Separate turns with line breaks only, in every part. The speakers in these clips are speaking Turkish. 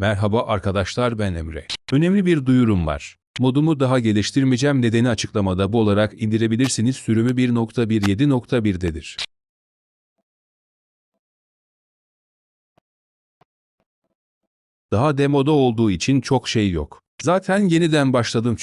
Merhaba arkadaşlar ben Emre. Önemli bir duyurum var. Modumu daha geliştirmeyeceğim nedeni açıklamada bu olarak indirebilirsiniz sürümü 1.17.1'dedir. Daha demoda olduğu için çok şey yok. Zaten yeniden başladım.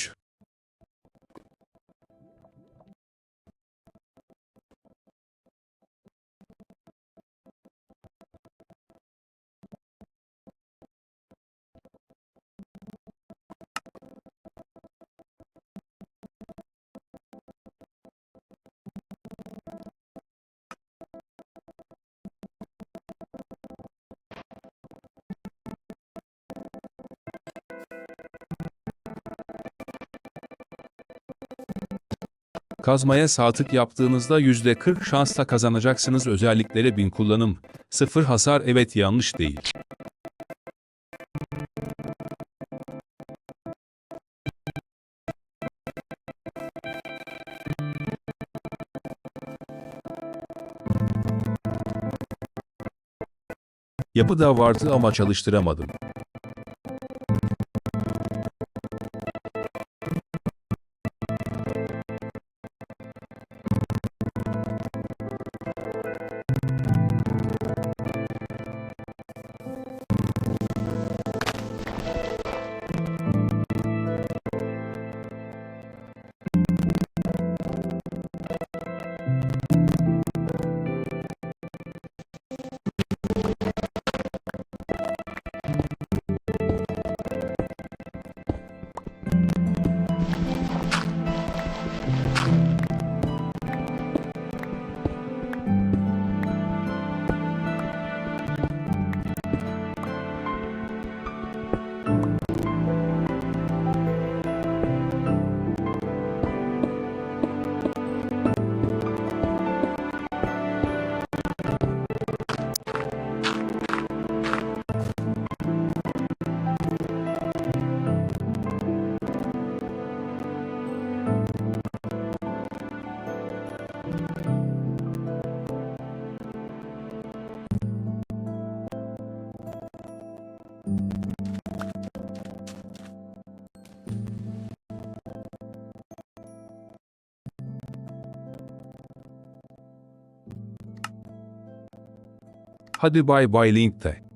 Kazmaya sağ tık yaptığınızda %40 şansla kazanacaksınız özelliklere bin kullanım. Sıfır hasar evet yanlış değil. Yapı da vardı ama çalıştıramadım. Hadi bay bay linkte.